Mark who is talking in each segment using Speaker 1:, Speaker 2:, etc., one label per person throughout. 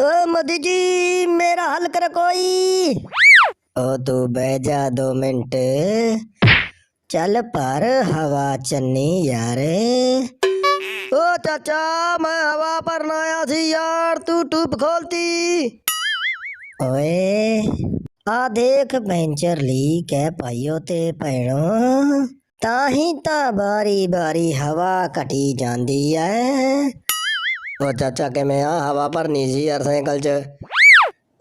Speaker 1: ਓ ਮੋਦੀ ਜੀ, ਮੇਰਾ ਹੱਲ ਕਰ ਕੋਈ। ਓ ਤੂੰ ਬਹਿ ਜਾ ਦੋ ਮਿੰਟ। ਚੱਲ ਪਰ ਹਵਾ ਚੰਨੀ ਯਾਰ। ਓ ਚਾਚਾ, ਮੈਂ ਹਵਾ ਭਰਨ ਆਇਆ ਸੀ ਯਾਰ, ਤੂੰ ਟੂਬ ਖੋਲਤੀ। ਓਏ, ਆ ਦੇਖ ਪੈਂਚਰ ਲੀ ਕਹਿ ਪਾਈਓ ਤੇ ਭੈਣੋ। ਤਾਂ ਹੀ ਤਾਂ ਬਾਰੀ ਬਾਰੀ ਹਵਾ ਘਟੀ ਜਾਂਦੀ ਐ। ਉਹ ਚਾਚਾ ਕਿਵੇਂ ਆ? ਹਵਾ ਭਰਨੀ ਸੀ ਯਾਰ ਸਾਈਕਲ 'ਚ।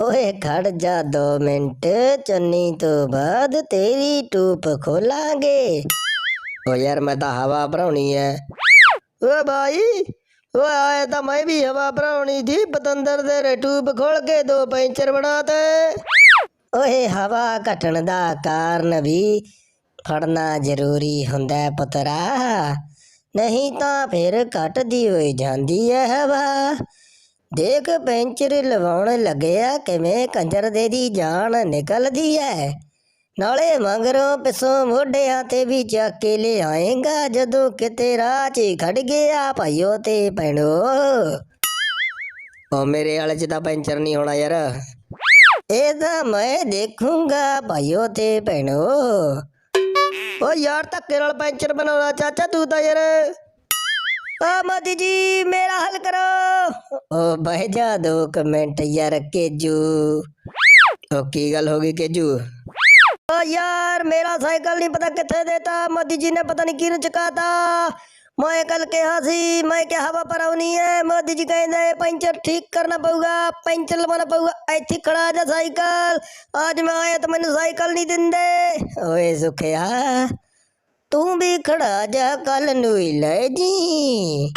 Speaker 1: ਓਏ ਖੜ ਜਾ ਦੋ ਮਿੰਟ, ਚੰਨੀ ਤੋਂ ਬਾਅਦ ਤੇਰੀ ਟੂਪ ਖੋਲਾਂਗੇ। ਓ ਯਾਰ ਮੈਂ ਤਾਂ ਹਵਾ ਭਰਾਉਣੀ ਐ। ਓ ਭਾਈ ਓਏ ਆਏ ਤਾਂ ਮੈਂ ਵੀ ਹਵਾ ਭਰਾਉਣੀ ਸੀ, ਪਤੰਦਰ ਦੇ ਟੂਪ ਖੋਲ ਕੇ ਦੋ ਪੈਂਚਰ ਬਣਾਤੇ ਓਏ ਹਵਾ ਘਟਣ ਦਾ ਕਾਰਨ ਵੀ ਫੜਨਾ ਜ਼ਰੂਰੀ ਹੁੰਦਾ ਹੈ ਪੁੱਤਰਾ। ਨਹੀਂ ਤਾਂ ਫਿਰ ਘਟਦੀ ਹੋਈ ਜਾਂਦੀ ਹੈ ਹਵਾ। ਦੇਖ ਪੈਂਚਰ ਲਵਾਉਣ ਲੱਗਿਆ ਕਿਵੇਂ ਕੰਜਰ ਦੇ ਦੀ ਜਾਨ ਨਿਕਲਦੀ ਹੈ ਨਾਲੇ ਮੰਗਰੋਂ ਪਿੱਛੋਂ ਮੋਢਿਆਂ ਤੇ ਵੀ ਚੱਕ ਕੇ ਲੈ ਆਏਗਾ ਜਦੋਂ ਕਿਤੇ ਰਾਹ 'ਚ ਖੜ ਗਿਆ ਭਾਈਓ ਤੇ ਭੈਣੋ। ਉਹ ਮੇਰੇ ਵਾਲੇ 'ਚ ਤਾਂ ਪੈਂਚਰ ਨਹੀਂ ਹੋਣਾ ਯਾਰ। ਇਹ ਤਾਂ ਮੈਂ ਦੇਖੂੰਗਾ ਭਾਈਓ ਤੇ ਭੈਣੋ। ਓ ਯਾਰ ਧੱਕੇ ਨਾਲ ਪੈਂਚਰ ਬਣਾਉਣਾ ਚਾਚਾ ਤੂੰ ਤਾਂ ਯਾਰ। ਆ ਮੋਦੀ ਜੀ, ਮੇਰਾ ਹੱਲ ਕਰੋ। ਓ ਬਹਿ ਜਾ ਦੋ ਕੁ ਮਿੰਟ ਯਾਰ ਕੇਜੂ। ਓ ਕੀ ਗੱਲ ਹੋ ਗਈ ਕੇਜੂ? ਓ ਯਾਰ ਮੇਰਾ ਸਾਈਕਲ ਨਹੀਂ ਪਤਾ ਕਿੱਥੇ ਦੇਤਾ। ਮੋਦੀ ਜੀ ਨੇ ਪਤਾ ਨਹੀਂ ਕਿਹਨੂੰ ਚੁਕਾਤਾ। ਮੈਂ ਕੱਲ ਕਿਹਾ ਸੀ, ਮੈਂ ਕਿ ਹਵਾ ਭਰਾਉਣੀ ਹੈ ਮੋਦੀ ਜੀ ਕਹਿੰਦੇ ਪੈਂਚਰ ਠੀਕ ਕਰਨਾ ਪਊਗਾ, ਪੈਂਚਰ ਲਵਾਉਣਾ ਪਊਗਾ, ਇੱਥੇ ਖੜਾ ਜਾ ਸਾਈਕਲ। ਅੱਜ ਮੈਂ ਆਇਆ ਤਾਂ ਮੈਨੂੰ ਸਾਈਕਲ ਨਹੀਂ ਦਿੰਦੇ। ਓਏ ਸੁਖਿਆ, ਤੂੰ ਵੀ ਖੜਾ ਜਾ ਕੱਲ ਨੂੰ ਹੀ ਲੈ ਜੀ।